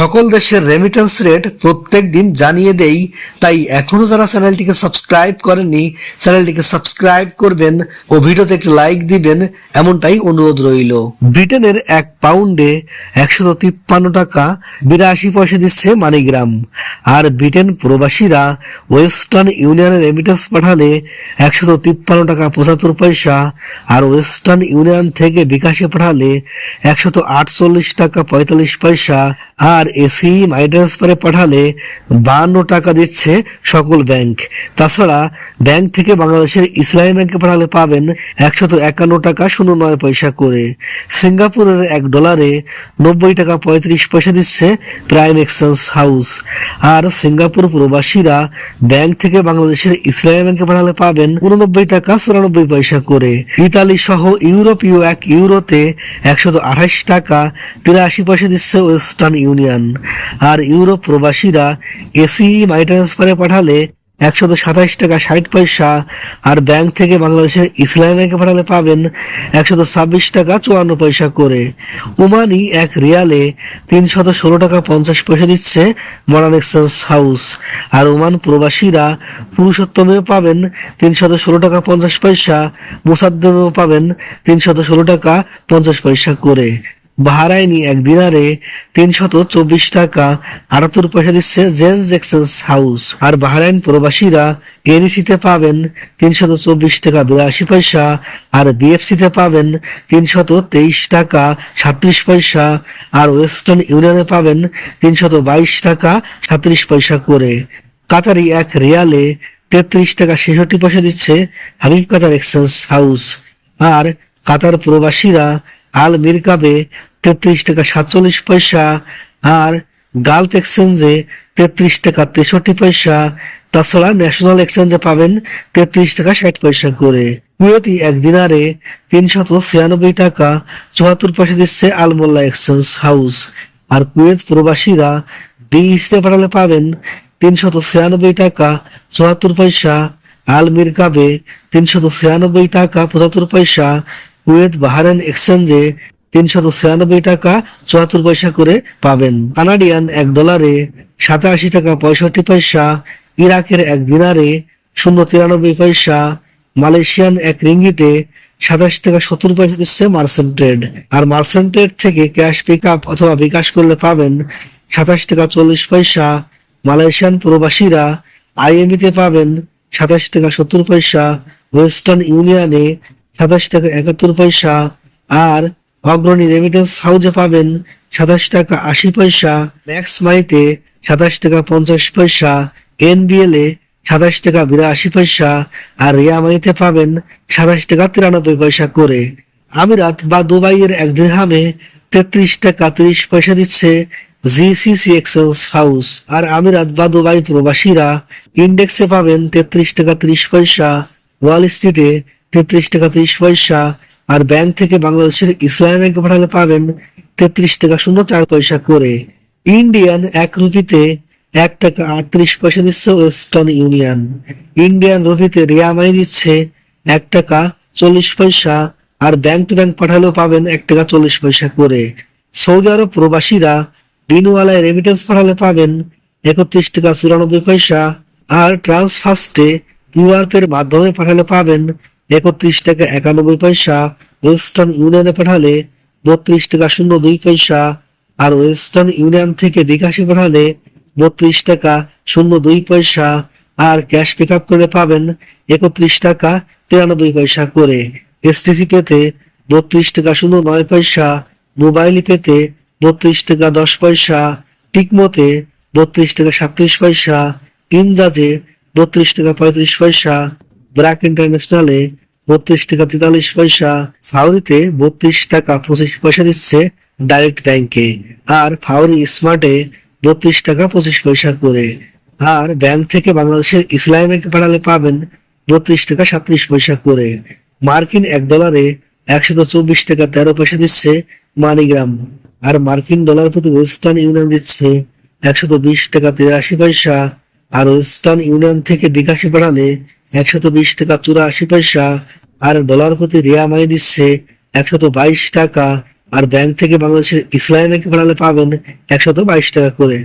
সকল দেশের remittance rate প্রত্যেক দিন জানিয়ে দেই, তাই এখনও যারা চ্যানেলটিকে সাবস্ক্রাইব করেননি, চ্যানেলটিকে সাবস্ক্রাইব করবেন ও ভিডিওতে একটি লাইক দিবেন, এমনটাই অনুরোধ রইল। ব্রিটেনের এক পাউন্ডে একশত তিপ্পান্ন টাকা বিরাশি পয়সা দিচ্ছে মানিগ্রাম। আর ব্রিটেন প্রবাসীরা ওয়েস্টার্ন ইউনিয়নে রেমিটেন্স পাঠালে একশত তিপ্পান্ন টাকা পঁচাত্তর পয়সা, আর ওয়েস্টার্ন ইউনিয়ন থেকে বিকাশে পাঠালে একশত আটচল্লিশ টাকা পঁয়তাল্লিশ পয়সা আর এসি মাই ট্রান্সফারে পাঠালে বান্ন টাকা দিচ্ছে সকল ব্যাংক। তাছাড়া ব্যাংক থেকে বাংলাদেশের ইসলামী ব্যাংকে পাঠালে পাবেন একশত একান্ন টাকা শূন্য নয় পয়সা করে। সিঙ্গাপুরের এক ডলারে নব্বই টাকা পঁয়ত্রিশ পয়সা দিচ্ছে প্রাইম এক্সচেঞ্জ হাউস। আর সিঙ্গাপুর প্রবাসীরা ব্যাংক থেকে বাংলাদেশের ইসলামী ব্যাংকে পাঠালে পাবেন উননব্বই টাকা চুরানব্বই পয়সা করে। ইতালি সহ ইউরোপীয় এক ইউরোতে একশত আঠাশ টাকা তিরাশি পয়সা দিচ্ছে ওয়েস্টার্ন ইউনিয়ন। আর ইউরোপ প্রবাসীরা এসি মাই ট্রান্সফারে পাঠালে একশত সাতাশ টাকা ষাট পয়সা, আর ব্যাংক থেকে বাংলাদেশের ইসলামী ব্যাংকে পাঠালে পাবেন একশত ছাব্বিশ টাকা চুয়ান্ন পয়সা করে। ওমানি এক রিয়ালে তিনশত ষোলো টাকা পঞ্চাশ পয়সা দিচ্ছে মডার্ন এক্সচেঞ্জ হাউস। আর ওমান প্রবাসীরা পুরুষোত্তমেও পাবেন তিনশত ষোলো টাকা পঞ্চাশ পয়সা, মুসাদ্দমেও পাবেন তিনশত ষোলো টাকা পঞ্চাশ পয়সা করে। বাহারাইনি এক দিনারে তিনশত চব্বিশ টাকা আটাত্তর পয়সা দিচ্ছে জেন্স এক্সচেঞ্জ হাউস। আর বাহারাইন প্রবাসীরা এনইসিতে পাবেন তিনশত চব্বিশ টাকা বিরাশি পয়সা, আর বিএফসিতে পাবেন তিনশত তেইশ টাকা সাত্রিশ পয়সা, আর ওয়েস্টার্ন ইউনিয়নে পাবেন তিনশত বাইশ টাকা সাত্রিশ পয়সা করে। কাতারি এক রিয়ালে তেত্রিশ টাকা ছেষট্টি পয়সা দিচ্ছে হাবিব কাতার এক্সচেঞ্জ হাউস। আর কাতার প্রবাসীরা আল মিরকাবে তেত্রিশ টাকা সাতচল্লিশ পয়সা, আর গালফ এক্সচেঞ্জে তেত্রিশ টাকা তেষট্টি পয়সা। তাছাড়া ন্যাশনাল এক্সচেঞ্জে পাবেন তেত্রিশ টাকা ষাট পয়সা করে। কুয়েতি এক দিনারে তিনশত ছিয়ানব্বই টাকা চুয়াত্তর পয়সা দিচ্ছে আলমোল্লা এক্সচেঞ্জ হাউস। আর কুয়েত প্রবাসীরা ডিইসিতে পাঠালে পাবেন তিনশত ছিয়ানব্বই টাকা চুয়াত্তর পয়সা। আল মিরকাবে তিনশত ছিয়ানব্বই টাকা পঁচাত্তর পয়সা কুয়েত বাহারেন এক্সচেঞ্জে তিনশত ছিয়ানব্বই টাকা চুয়াত্তর পয়সা করে পাবেন। কানাডিয়ান এক ডলারে সাতাশি টাকা পঁয়ষট্টি পয়সা, ইরাকের এক দিনারে শূন্য তিরানব্বই পয়সা, মালয়েশিয়ান এক রিঙ্গিতে সাতাশ টাকা সত্তর পয়সা দিচ্ছে মার্সেন্ট ট্রেড। আর মার্সেন্ট ট্রেড থেকে ক্যাশ পিক আপ অথবা বিকাশ করলে পাবেন সাতাশ টাকা চল্লিশ পয়সা, মালয়েশিয়ান প্রবাসীরা আইএমইতে পাবেন সাতাশ টাকা সত্তর পয়সা, ওয়েস্টার্ন ইউনিয়নে সাতাশ টাকা একাত্তর পয়সা। আর অগ্রণী রেমিটেন্স হাউজে পাবেন সাতাশ টাকা আশি পয়সা। ম্যাক্স মাইতে সাতাশ টাকা পঞ্চাশ পয়সা। এনবিএল এ সাতাশ টাকা বিরাশি পয়সা। আর রিয়ামাইতে পাবেন সাতাশ টাকা তিরানব্বই পয়সা করে। আমিরাত বা দুবাইয়ের এক দিরহামে তেত্রিশ টাকা তিরিশ পয়সা দিচ্ছে জিসিসি এক্সচেঞ্জ হাউস আর আমিরাত বা দুবাই প্রবাসীরা ইন্ডেক্সে পাবেন তেত্রিশ টাকা তিরিশ পয়সা। ওয়াল স্ট্রিটে তেত্রিশ টাকা তিরিশ পয়সা। আর ব্যাংক থেকে বাংলাদেশের ইসলামী ব্যাংকে পাঠালে পাবেন তেত্রিশ টাকা শূন্য চার পয়সা করে। ইন্ডিয়ান এক রুপিতে এক টাকা আটত্রিশ পয়সা দিচ্ছে ওয়েস্টার্ন ইউনিয়ন ইন্ডিয়ান রুপিতে রিয়ামাই দিচ্ছে এক টাকা চল্লিশ পয়সা। আর ব্যাংক টু ব্যাংক পাঠালেও পাবেন এক টাকা চল্লিশ পয়সা করে। সৌদি আরব প্রবাসীরা বিনুয়ালায় রেমিটেন্স পাঠালে পাবেন একত্রিশ টাকা চুরানব্বই পয়সা। আর ট্রান্সফার্স্টে কিউআর এর মাধ্যমে পাঠালে পাবেন একত্রিশ টাকা একানব্বই পয়সা ওয়েস্টার্ন ইউনিয়নে পাঠালে বত্রিশ টাকা শূন্য দুই পয়সা, আর ওয়েস্টার্ন ইউনিয়ন থেকে বিকাশে পাঠালে বত্রিশ টাকা শূন্য দুই পয়সা, আর ক্যাশ পিক আপ করে পাবেন একত্রিশ টাকা তিরানব্বই পয়সা করে। এসটিসি পেতে বত্রিশ টাকা শূন্য নয় পয়সা মোবাইল পেতে বত্রিশ টাকা দশ পয়সা টিকমোতে বত্রিশ টাকা সাতত্রিশ পয়সা ইনজাজে বত্রিশ টাকা পঁয়ত্রিশ পয়সা ব্র্যাক ইন্টারন্যাশনালে বত্রিশ টাকা তেতাল্লিশ পয়সা। ফাউরিতে বত্রিশ টাকা পঁচিশ পয়সা দিচ্ছে ডাইরেক্ট ব্যাংকে আর ফাউরি স্মার্টে বত্রিশ টাকা পঁচিশ পয়সা করে। আর ব্যাংক থেকে বাংলাদেশের ইসলামী ব্যাংকে পাঠালে পাবেন বত্রিশ টাকা সাতত্রিশ পয়সা করে। মার্কিন এক ডলারে একশত চব্বিশ টাকা তেরো পয়সা দিচ্ছে মানিগ্রাম। আর মার্কিন ডলার প্রতি ওয়েস্টার্ন ইউনিয়ন দিচ্ছে একশত বিশ টাকা তিরাশি পয়সা। আর ওয়েস্টার্ন ইউনিয়ন থেকে বিকাশে পাঠালে একশত বিশ টাকা চুরাশি পয়সা। আর ডলার প্রতি রিয়া মানি দিচ্ছে একশত বাইশ টাকা, আর ব্যাংক থেকে বাংলাদেশের ইসলামী পাঠালে পাবেন একশত বাইশ টাকা করে।